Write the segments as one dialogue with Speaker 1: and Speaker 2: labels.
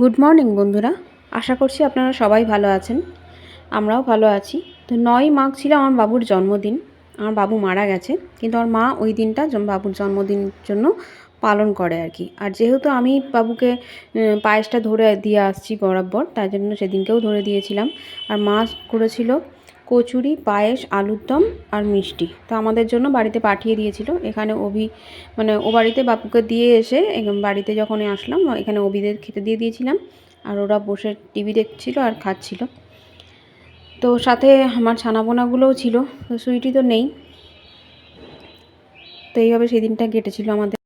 Speaker 1: Good morning বন্ধুরা। আশা করছি আপনারা সবাই ভালো আছেন। আমরাও ভালো আছি। তো নয় মাঘ ছিল আমার বাবুর জন্মদিন। আমার বাবু মারা গেছে, কিন্তু আমার মা ওই দিনটা বাবুর জন্মদিনের জন্য পালন করে আর কি। আর যেহেতু আমি বাবুকে পায়েসটা ধরে দিয়ে আসছি বরাবর, তাই জন্য সেদিনকেও ধরে দিয়েছিলাম। আর মা করেছিল কচুরি, পায়েস, আলুর দম আর মিষ্টি। তো আমাদের জন্য বাড়িতে পাঠিয়ে দিয়েছিল। এখানে অভি মানে ও বাড়িতে বাপুকে দিয়ে এসে বাড়িতে যখন আসলাম, এখানে অভিদের খেতে দিয়ে দিয়েছিলাম। আর ওরা বসে টিভি দেখছিল আর খাচ্ছিল। তো সাথে আমার ছানাপোনাগুলোও ছিল। তো সুইটি তো নেই। তো এইভাবে সেই দিনটা কেটেছিল আমাদের।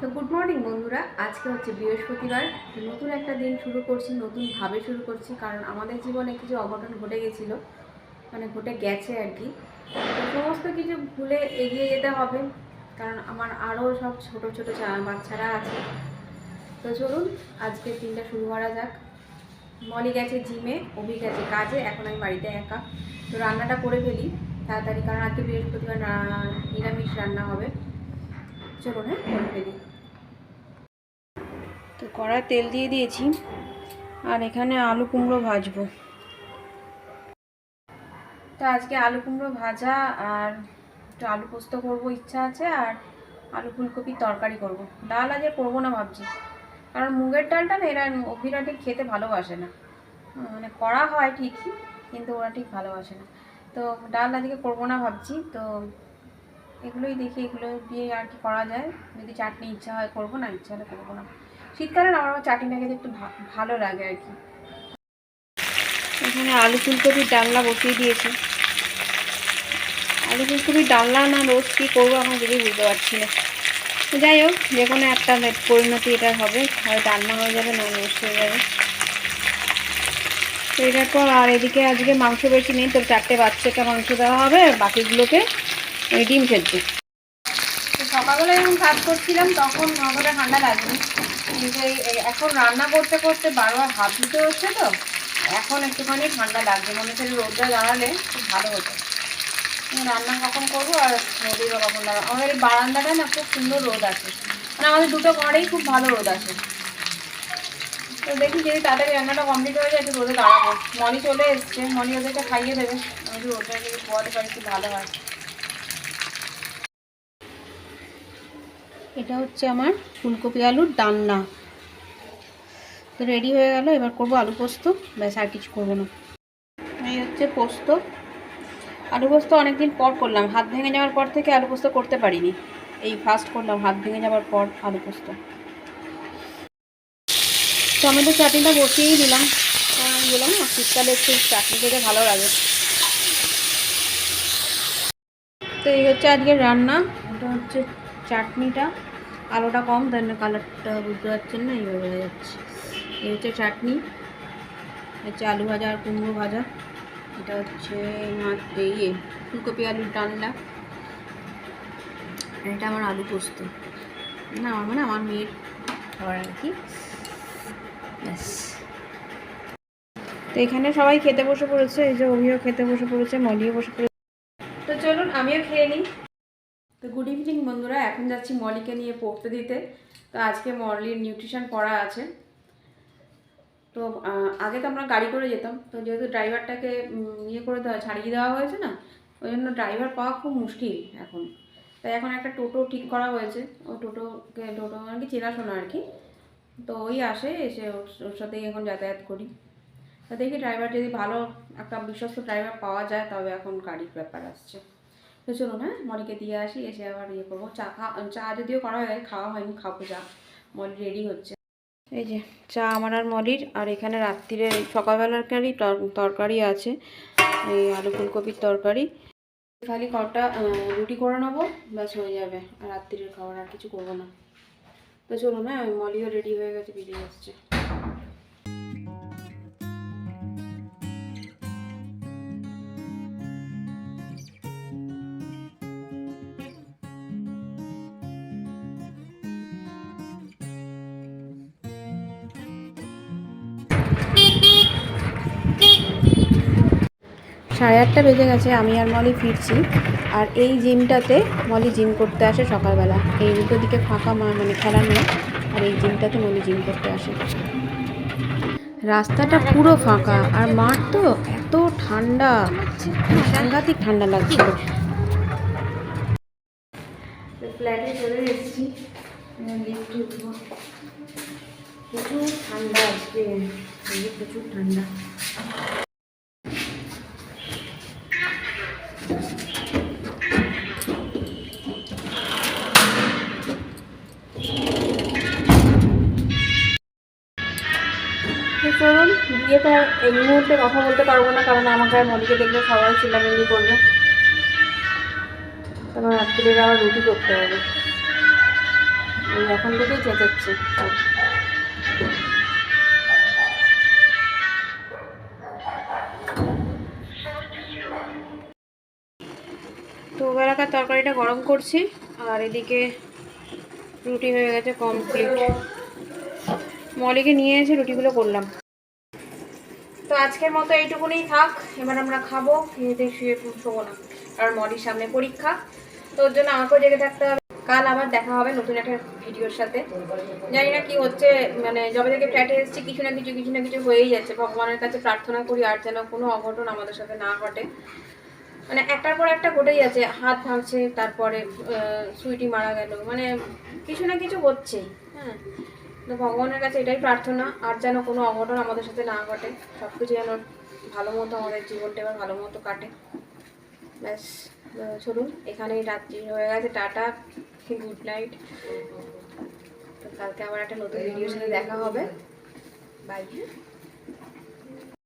Speaker 1: তো গুড মর্নিং বন্ধুরা। আজকে হচ্ছে বৃহস্পতিবার। নতুন একটা দিন শুরু করছি নতুনভাবে শুরু করছি। কারণ আমাদের জীবনে কিছু অঘটন ঘটে গেছিল। মানে ঘটে গেছে আর কি। সমস্ত কিছু ভুলে এগিয়ে যেতে হবে, কারণ আমার আরও সব ছোট ছোট চা- বাচ্চারা আছে। তো চলুন, আজকে দিনটা শুরু করা যাক। মলি গেছে জিমে, অভি গেছে কাজে, এখন আমি বাড়িতে একা। তো রান্নাটা করে ফেলি, তাড়াতাড়ি, কারণ আজকে বৃহস্পতিবার নিরামিষ রান্না হবে। চলুন হ্যাঁ করে ফেলি। তো কড়ায় তেল দিয়ে দিয়েছি, আর এখানে আলু কুমড়ো ভাজবো। তো আজকে আলু কুমড়ো ভাজা আর একটু আলু পোস্ত করব, ইচ্ছা আছে, আর আলু ফুলকপির তরকারি করব। ডাল আজকে করব না ভাবছি। কারণ মুগের ডালটা না এরা অভিরা ঠিক খেতে ভালোবাসে না। মানে করা হয় ঠিকই, কিন্তু ওরা ঠিক ভালোবাসে না। তো ডাল আজকে করব না ভাবছি, তো এগুলোই দেখি, এগুলো দিয়ে আর কি করা যায়। যদি চাটনি ইচ্ছা হয় করব, না ইচ্ছা হলে করব না। শীতকালে আমার আবার চাটনিটা খেতে একটু ভালো লাগে আর কি। এখানে আলু ফুলকপির ডালনা বসিয়ে দিয়েছি। আলু ফুলকপির ডালনা না রোজ কী করব এখন যদি বুঝতে পারছি না। যাই হোক, যে কোনো একটা পরিণতি এটা হবে, হয় ডালনা হয়ে যাবে, না রোস্ট হয়ে যাবে। তো এটার পর আর এদিকে আজকে মাংস বেশি নেই, তো চারটে বাচ্চাকে মাংস দেওয়া হবে, বাকিগুলোকে ওই ডিম সেদ্ধ সকালবেলা যখন কাজ করছিলাম, তখন অতটা ঠান্ডা লাগেনি। কিন্তু এখন রান্না করতে করতে বারবার হাত ধুতে হচ্ছে তো, এখন একটুখানি ঠান্ডা লাগছে। মনে হচ্ছে রোদটা দাঁড়ালে খুব ভালো হতো। রান্না কখন করব আর বা কখন দাঁড়াবো আমাদের বারান্দাটা না খুব সুন্দর রোদ আছে। মানে আমাদের দুটো ঘরেই খুব ভালো রোদ আছে। তো দেখি যদি তাড়াতাড়ি রান্নাটা কমপ্লিট হয়ে যায়, একটু রোদে দাঁড়াবো। মনি চলে এসছে মনি ওদেরকে খাইয়ে দেবে। আমি যদি রোদটা যদি পোয়াতে পারি একটু ভালো হয়। এটা হচ্ছে আমার ফুলকপি আলুর ডান্না। তো রেডি হয়ে গেল, এবার করব আলু পোস্ত। ব্যাস, আর কিছু করব না। এই হচ্ছে পোস্ত। আলু পোস্ত অনেকদিন পর করলাম। হাত ভেঙে যাওয়ার পর থেকে আলু পোস্ত করতে পারিনি। এই ফার্স্ট করলাম, হাত ভেঙে যাওয়ার পর আলু পোস্ত টমেটো চাটনিটা বসিয়েই দিলাম। বললাম না? শীতকালে একটু চাটনি খেতে ভালো লাগে। তো এই হচ্ছে আজকের রান্না। এটা হচ্ছে চাটনিটা। আলোটা কম, তাই না কালারটা বুঝতে পারছেন না, এইভাবে বোঝা যাচ্ছে। এই হচ্ছে চাটনি। হচ্ছে আলু ভাজা আর কুমড়ো ভাজা। এটা হচ্ছে ইয়ে ফুলকপি আলুর ডালনা এটা আমার আলু পোস্ত। না, আমার মানে আমার মেয়ের খাবার আর কি। ব্যাস। তো এখানে সবাই খেতে বসে পড়েছে, এই যে অভিও খেতে বসে পড়েছে, মলিও বসে পড়েছে। তো চলুন, আমিও খেয়ে নিই। তো গুড ইভিনিং বন্ধুরা, এখন যাচ্ছি মলিকে নিয়ে পড়তে দিতে। তো আজকে মলির নিউট্রিশন পড়া আছে। তো আগে তো আমরা গাড়ি করে যেতাম। তো যেহেতু ড্রাইভারটাকে ইয়ে করে দেওয়া, ছাড়িয়ে দেওয়া হয়েছে না, ওই জন্য ড্রাইভার পাওয়া খুব মুশকিল এখন। তাই এখন একটা টোটো ঠিক করা হয়েছে। ও টোটোকে, টোটো আর কি চেনাশোনা আর কি। তো ওই আসে, এসে ওর সাথেই এখন যাতায়াত করি। তো দেখি ড্রাইভার যদি ভালো একটা বিশ্বস্ত ড্রাইভার পাওয়া যায়, তবে এখন গাড়ির ব্যাপার আসছে। তো চলুন হ্যাঁ মলিকে দিয়ে আসি, এসে আবার ইয়ে করব। চা খা, চা যদিও করা হয়, খাওয়া হয়নি, খাব চা মলি রেডি হচ্ছে। এই যে চা আমার আর মলির, আর এখানে রাত্রিরে সকালবেলাকারই তর- তরকারি আছে, এই আলু ফুলকপির তরকারি। খালি কটা রুটি করে নেব, ব্যাস হয়ে যাবে, আর রাত্রির খাবার আর কিছু করব না। তো চলুন হ্যাঁ মলিও রেডি হয়ে গেছে, বেরিয়ে আসছে। সাড়ে আটটা বেজে গেছে, আমি আর মলি ফিরছি। আর এই জিমটাতে মলি জিম করতে আসে সকালবেলা। এই উল্টো দিকে ফাঁকা মানে খেলা নেই। আর এই জিমটাতে মলি জিম করতে আসে। রাস্তাটা পুরো ফাঁকা। আর মাঠ তো এত ঠান্ডা। সাংঘাতিক ঠান্ডা লাগছিল ফ্ল্যাটে চলে এসেছি। লিফটে উঠবো। প্রচুর ঠান্ডা আজকে। প্রচুর ঠান্ডা। গিয়ে তো এই মুহূর্তে কথা বলতে পারব না, কারণ আমাকে আর মদিকে দেখলে সবাই চিল্লামিল্লি করবে। তারপর রাত্রিরে আবার রুটি করতে হবে। এখন থেকেই চেঁচাচ্ছে। তো বেলাকার তরকারিটা গরম করছি, আর এদিকে রুটি হয়ে গেছে কমপ্লিট মলিকে নিয়ে এসে রুটিগুলো করলাম। তো আজকের মতো এইটুকুনি থাক। এবার আমরা খাব, খেয়ে শুয়ে শোবো না, কারণ মলির সামনে পরীক্ষা। তো ওর জন্য আমাকেও জেগে থাকতে হবে। কাল আবার দেখা হবে নতুন একটা ভিডিওর সাথে। জানি না কি হচ্ছে মানে যবে থেকে ফ্ল্যাটে এসেছি, কিছু না কিছু কিছু না কিছু হয়েই যাচ্ছে। ভগবানের কাছে প্রার্থনা করি আর যেন কোনো অঘটন আমাদের সাথে না ঘটে। মানে একটার পর একটা ঘটেই যাচ্ছে। হাত ভাঙছে, তারপরে সুইটি মারা গেল। মানে কিছু না কিছু হচ্ছেই হ্যাঁ। তো ভগবানের কাছে এটাই প্রার্থনা, আর যেন কোনো অঘটন আমাদের সাথে না ঘটে। সব কিছু যেন ভালো মতো আমাদের জীবনটা এবার ভালো মতো কাটে। ব্যাস চলুন, এখানেই রাত্রি হয়ে গেছে, টাটা, গুড নাইট। তো কালকে আবার একটা নতুন ভিডিওর সাথে দেখা হবে। বাই